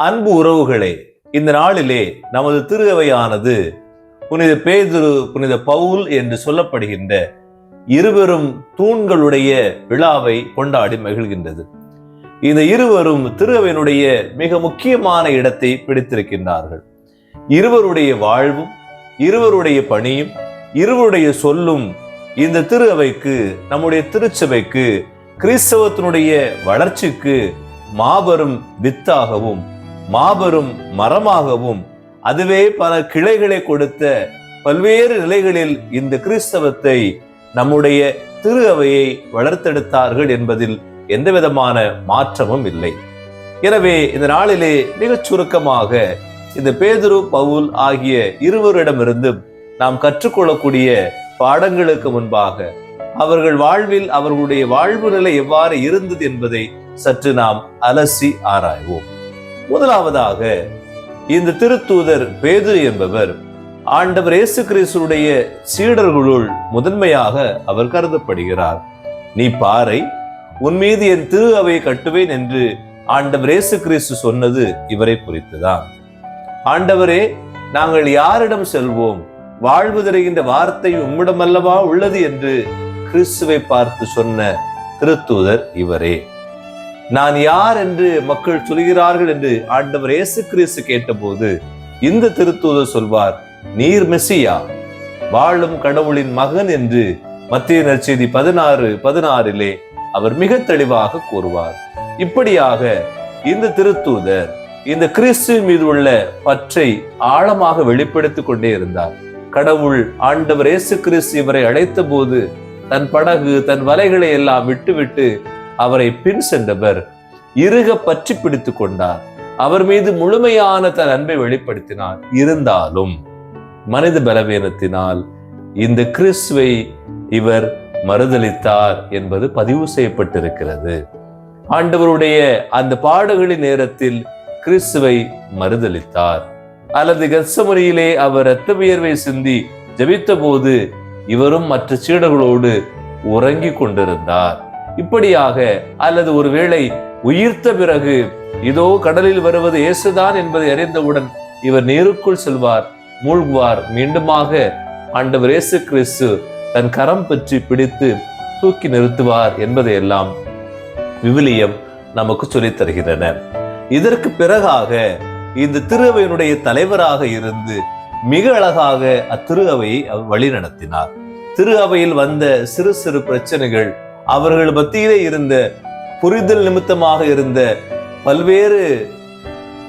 அன்பு உறவுகளே இந்த நாளிலே நமது திருவையானது புனித பேதுரு புனித பவுல் என்று சொல்லப்படுகின்ற இருவரும் தூண்களுடைய விழாவை கொண்டாடி மகிழ்கின்றது. இந்த இருவரும் திருவையினுடைய மிக முக்கியமான இடத்தை பிடித்திருக்கின்றார்கள். இருவருடைய வாழ்வும் இருவருடைய பணியும் இருவருடைய சொல்லும் இந்த திரு அவைக்கு நம்முடைய திருச்சபைக்கு கிறிஸ்தவத்தினுடைய வளர்ச்சிக்கு மாபெரும் வித்தாகவும் மாபெரும் மரமாகவும் அதுவே பல கிளைகளை கொடுத்த பல்வேறு நிலைகளில் இந்த கிறிஸ்தவத்தை நம்முடைய திரு அவையை வளர்த்தெடுத்தார்கள் என்பதில் எந்த விதமான மாற்றமும் இல்லை. எனவே இந்த நாளிலே மிகச் சுருக்கமாக இந்த பேதுரு பவுல் ஆகிய இருவரிடமிருந்தும் நாம் கற்றுக்கொள்ளக்கூடிய பாடங்களுக்கு முன்பாக அவர்கள் வாழ்வில் அவர்களுடைய வாழ்வு நிலை எவ்வாறு இருந்தது என்பதை சற்று நாம் அலசி ஆராய்வோம். முதலாவதாக இந்த திருத்தூதர் பேதுரு என்பவர் ஆண்டவர் இயேசு கிறிஸ்துடைய சீடர்களுள் முதன்மையாக அவர் கருதப்படுகிறார். நீ பாறை உன் மீது என் திரு அவை கட்டுவேன் என்று ஆண்டவர் இயேசு கிறிஸ்து சொன்னது இவரை குறித்துதான். ஆண்டவரே நாங்கள் யாரிடம் செல்வோம்? வாழ்வு தருகின்ற வார்த்தை உம்மிடமல்லவா உள்ளது? என்று கிறிஸ்துவை பார்த்து சொன்ன திருத்தூதர் இவரே. நான் யார் என்று மக்கள் சொல்கிறார்கள் என்று ஆண்டவர் இயேசு கிறிஸ்து கேட்டபோது இந்த திருத்தூதர் சொல்வார் நீர் மெஸ்ஸியா வாழும் கடவுளின் மகன் என்று மத்திய நற்செய்தி பதினாறு பதினாறிலே அவர் மிக தெளிவாக கூறுவார். இப்படியாக இந்த திருத்தூதர் இந்த கிறிஸ்து மீது உள்ள பற்றை ஆழமாக வெளிப்படுத்திக் கொண்டே இருந்தார். கடவுள் ஆண்டவர் இயேசு கிறிஸ்து இவரை அழைத்த போது தன் படகு தன் வலைகளை எல்லாம் விட்டுவிட்டு அவரை பின் சென்றவர் இருக பற்றி பிடித்து கொண்டார். அவர் மீது முழுமையான தன் அன்பை வெளிப்படுத்தினார். இருந்தாலும் மனித பலவீனத்தினால் இந்த கிறிஸ்துவை இவர் மறுதளித்தார் என்பது பதிவு செய்யப்பட்டிருக்கிறது. ஆண்டவருடைய அந்த பாடுகளின் நேரத்தில் கிறிஸ்துவை மறுதளித்தார். அல்லது கத்சமரியிலே அவர் இரத்த வியர்வை சிந்தி ஜெபித்த போது இவரும் மற்ற சீடர்களோடு உறங்கி கொண்டிருந்தார். இப்படியாக அல்லது ஒருவேளை உயிர்த்த பிறகு இதோ கடலில் வருவது இயேசுதான் என்பதை அறிந்தவுடன் இவர் நீருக்குள் செல்வார் மூழ்குவார். மீண்டுமாக ஆண்டவர் இயேசு கிறிஸ்து தன் கரம் பற்றி பிடித்து தூக்கி நிறுத்துவார் என்பதையெல்லாம் விவிலியம் நமக்கு சொல்லித் தருகின்றன. இதற்கு பிறகாக இந்த திருவையினுடைய தலைவராக இருந்து மிக அழகாக அத்திரு அவையை வழி நடத்தினார் திரு அவையில் வந்த சிறு சிறு பிரச்சனைகள் அவர்கள் மத்தியிலே இருந்த புரிதல் நிமித்தமாக இருந்த பல்வேறு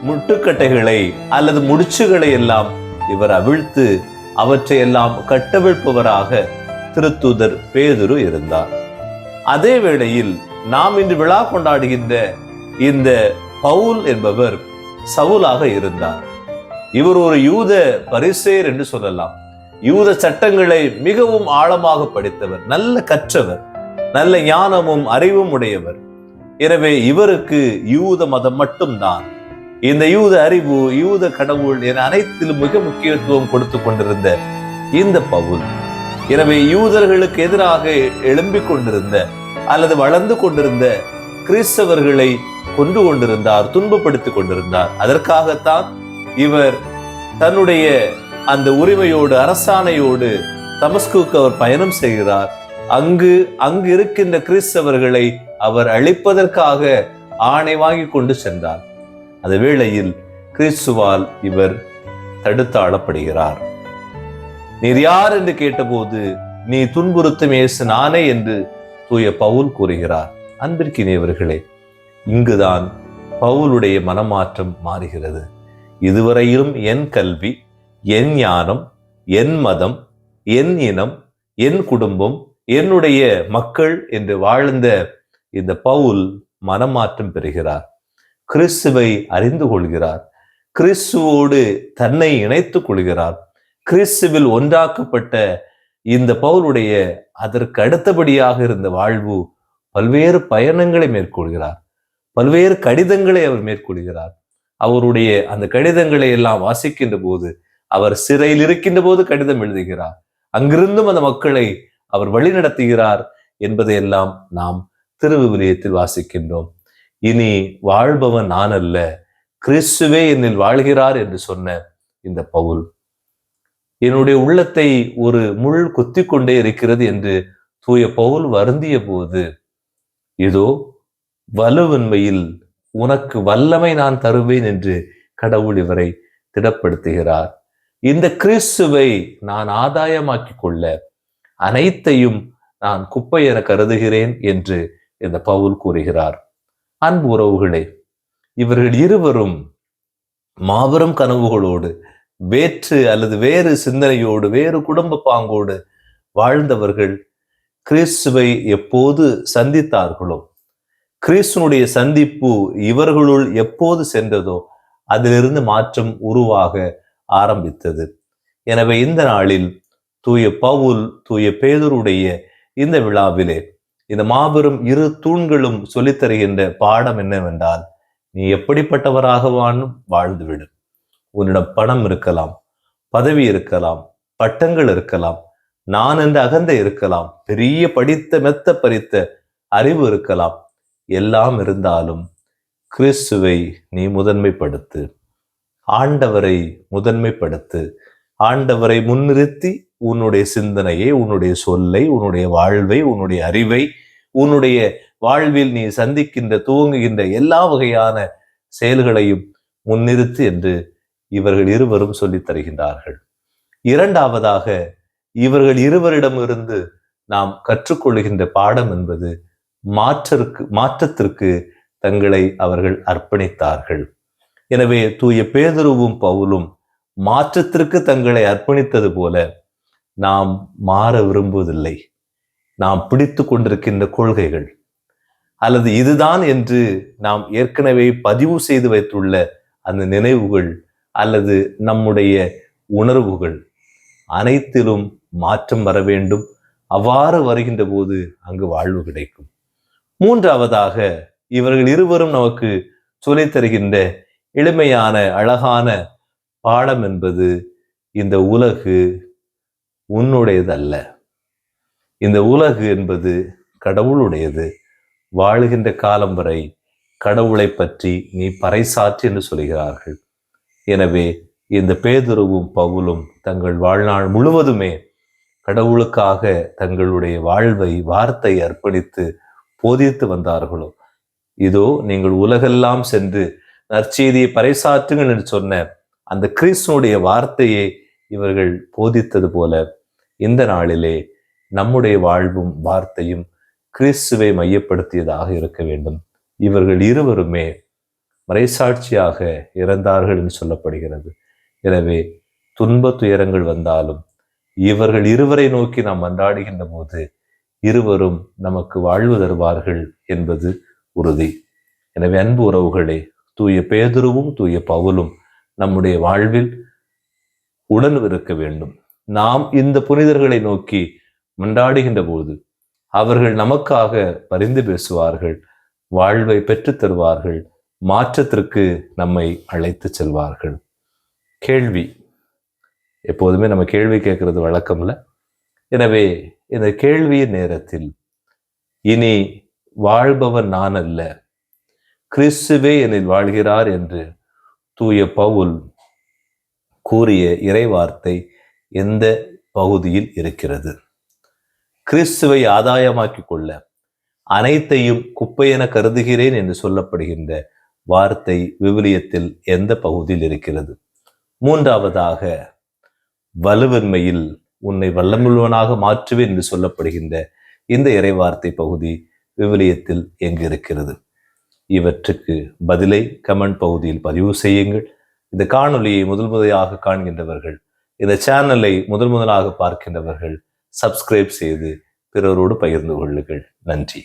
முட்டுக்கட்டைகளை அல்லது முடிச்சுகளை எல்லாம் இவர் அவிழ்த்து அவற்றை எல்லாம் கட்டவிழ்ப்பவராக திருத்துதர் பேதுரு இருந்தார். அதே வேளையில் நாம் இன்று விழா கொண்டாடுகின்ற இந்த பவுல் என்பவர் சவுலாக இருந்தார். இவர் ஒரு யூத பரிசேர் என்று சொல்லலாம். யூத சட்டங்களை மிகவும் ஆழமாக படித்தவர் நல்ல கற்றவர். நல்ல ஞானமும் அறிவும் உடையவர். எனவே இவருக்கு யூத மதம் மட்டும்தான். இந்த யூத அறிவு யூத கடவுள் என அனைத்திலும் மிக முக்கியத்துவம் கொடுத்து கொண்டிருந்த இந்த பவுல். எனவே யூதர்களுக்கு எதிராக எழும்பிக் கொண்டிருந்த அல்லது வளர்ந்து கொண்டிருந்த கிறிஸ்தவர்களை கொண்டு கொண்டிருந்தார் துன்பப்படுத்திக் கொண்டிருந்தார். அதற்காகத்தான் இவர் தன்னுடைய அந்த உரிமையோடு அரசாணையோடு தமஸ்குக்கு அவர் பயணம் செய்கிறார். அங்கு அங்கு இருக்கின்ற கிறிஸ்தவர்களை அவர் அழிப்பதற்காக ஆணை வாங்கி கொண்டு சென்றார். அந்த வேளையில் கிறிஸ்துவால் இவர் தடுத்தாளப்படுகிறார். நீர் யார் என்று கேட்டபோது நீ துன்புறுத்தும் இயேசு நானே என்று தூய பவுல் கூறுகிறார். அன்பிற்கினியவர்களே இங்குதான் பவுலுடைய மனமாற்றம் மாறுகிறது. இதுவரையிலும் என் கல்வி என் ஞானம் என் மதம் என் இனம் என் குடும்பம் என்னுடைய மக்கள் என்று வாழ்ந்த இந்த பவுல் மனமாற்றம் பெறுகிறார். கிறிஸ்துவை அறிந்து கொள்கிறார். கிறிஸ்துவோடு தன்னை இணைத்துக் கொள்கிறார். கிறிஸ்துவில் ஒன்றாக்கப்பட்ட இந்த பவுலுடைய அதற்கு அடுத்தபடியாக இருந்த வாழ்வு பல்வேறு பயணங்களை மேற்கொள்கிறார். பல்வேறு கடிதங்களை அவர் மேற்கொள்கிறார். அவருடைய அந்த கடிதங்களை எல்லாம் வாசிக்கின்ற போது அவர் சிறையில் இருக்கின்ற போது கடிதம் எழுதுகிறார். அங்கிருந்தும் அந்த மக்களை அவர் வழிநடத்துகிறார் என்பதையெல்லாம் நாம் திருவிவிலியத்தில் வாசிக்கின்றோம். இனி வாழ்பவன் நான் அல்ல கிறிஸ்துவே என்னில் வாழ்கிறார் என்று சொன்ன இந்த பவுல். என்னுடைய உள்ளத்தை ஒரு முள் குத்தி கொண்டே இருக்கிறது என்று தூய பவுல் வருந்திய போது இதோ வலுவின்மையில் உனக்கு வல்லமை நான் தருவேன் என்று கடவுள் இவரை திடப்படுத்துகிறார். இந்த கிறிஸ்துவை நான் ஆதாயமாக்கிக் கொள்ள அனைத்தையும் நான் குப்பை என கருதுகிறேன் என்று இந்த பவுல் கூறுகிறார். அன்பு உறவுகளே இவர்கள் இருவரும் மாபெரும் கனவுகளோடு வேற்று அல்லது வேறு சிந்தனையோடு வேறு குடும்ப பாங்கோடு வாழ்ந்தவர்கள் கிறிஸ்துவை எப்போது சந்தித்தார்களோ கிறிஸ்துனுடைய சந்திப்பு இவர்களுள் எப்போது சென்றதோ அதிலிருந்து மாற்றம் உருவாக ஆரம்பித்தது. எனவே இந்த நாளில் தூய பவுல் தூய பேதருடைய இந்த விழாவிலே இந்த மாபெரும் இரு தூண்களும் சொல்லித்தருகின்ற பாடம் என்னவென்றால் நீ எப்படிப்பட்டவராக வாழும் உன்னிடம் பணம் இருக்கலாம் பதவி இருக்கலாம் பட்டங்கள் இருக்கலாம் நான் என்ற அகந்தை இருக்கலாம் பெரிய படித்த மெத்த பறித்த அறிவு இருக்கலாம். எல்லாம் இருந்தாலும் கிறிஸ்துவை நீ முதன்மைப்படுத்து ஆண்டவரை முதன்மைப்படுத்து ஆண்டவரை முன்னிறுத்தி உன்னுடைய சிந்தனையை உன்னுடைய சொல்லை உன்னுடைய வாழ்வை உன்னுடைய அறிவை உன்னுடைய வாழ்வில் நீ சந்திக்கின்ற துவங்குகின்ற எல்லா வகையான செயல்களையும் முன்னிறுத்து என்று இவர்கள் இருவரும் சொல்லித் தருகின்றார்கள். இரண்டாவதாக இவர்கள் இருவரிடமிருந்து நாம் கற்றுக்கொள்கின்ற பாடம் என்பது மாற்றற்கு மாற்றத்திற்கு தங்களை அவர்கள் அர்ப்பணித்தார்கள். எனவே தூய பேதுருவும் பவுலும் மாற்றத்திற்கு தங்களை அர்ப்பணித்தது போல நாம் மாற விரும்புவதில்லை. நாம் பிடித்து கொண்டிருக்கின்ற கொள்கைகள். அல்லது இதுதான் என்று நாம் ஏற்கனவே பதிவு செய்து வைத்துள்ள அந்த நினைவுகள் அல்லது நம்முடைய உணர்வுகள் அனைத்திலும் மாற்றம் வர வேண்டும். அவ்வாறு வருகின்ற போது அங்கு வாழ்வு கிடைக்கும். மூன்றாவதாக இவர்கள் இருவரும் நமக்கு சொல்லித் தருகின்ற எளிமையான அழகான பாடம் என்பது இந்த உலகு உன்னுடையதல்ல. இந்த உலகு என்பது கடவுளுடையது. வாழுகின்ற காலம் வரை கடவுளை பற்றி நீ பறைசாற்று என்று சொல்கிறார்கள். எனவே இந்த பேதுருவும் பவுலும் தங்கள் வாழ்நாள் முழுவதுமே கடவுளுக்காக தங்களுடைய வாழ்வை வார்த்தை அர்ப்பணித்து போதித்து வந்தார்களோ? இதோ நீங்கள் உலகெல்லாம் சென்று நற்செய்தியை பறைசாற்றுங்கள் என்று சொன்ன அந்த கிறிஸ்துனுடைய வார்த்தையை இவர்கள் போதித்தது போல இந்த நாளிலே நம்முடைய வாழ்வும் வார்த்தையும் கிறிஸ்துவை மையப்படுத்தியதாக இருக்க வேண்டும். இவர்கள் இருவருமே மறைசாட்சியாக இறந்தார்கள் என்று சொல்லப்படுகிறது. எனவே துன்ப துயரங்கள் வந்தாலும் இவர்கள் இருவரை நோக்கி நாம் மன்றாடுகின்ற போது இருவரும் நமக்கு வாழ்வு தருவார்கள் என்பது உறுதி. எனவே அன்பு உறவுகளே தூய பேதுருவும் தூய பவுலும் நம்முடைய வாழ்வில் உடன் இருக்க வேண்டும். நாம் இந்த புனிதர்களை நோக்கி மன்றாடுகின்ற போது அவர்கள் நமக்காக பரிந்து பேசுவார்கள் வாழ்வை பெற்றுத் தருவார்கள் மாற்றத்திற்கு நம்மை அழைத்து செல்வார்கள். கேள்வி. எப்போதுமே நம்ம கேள்வி கேட்கறது வழக்கம்ல எனவே இந்த கேள்வியின் நேரத்தில் இனி வாழ்பவன் நான் அல்ல கிறிஸ்துவே என்னில் வாழ்கிறார் என்று தூய பவுல் கூறிய இறைவார்த்தை எந்த பகுதியில் இருக்கிறது? கிறிஸ்துவை ஆதாயமாக்கி கொள்ள அனைத்தையும் குப்பையென கருதுகிறேன் என்று சொல்லப்படுகின்ற வார்த்தை விவிலியத்தில் எந்த பகுதியில் இருக்கிறது? மூன்றாவதாக வலுவின்மையில் உன்னை வல்லமுள்ளவனாக மாற்றுவேன் என்று சொல்லப்படுகின்ற இந்த இறைவார்த்தை பகுதி விவிலியத்தில் எங்கு இருக்கிறது? இவற்றுக்கு பதிலை கமெண்ட் பகுதியில் பதிவு செய்யுங்கள். இந்த காணொலியை முதல் முறையாக காண்கின்றவர்கள் இந்த சேனலை முதல் முதலாக பார்க்கின்றவர்கள் சப்ஸ்கிரைப் செய்து பிறரோடு பகிர்ந்து கொள்ளுங்கள். நன்றி.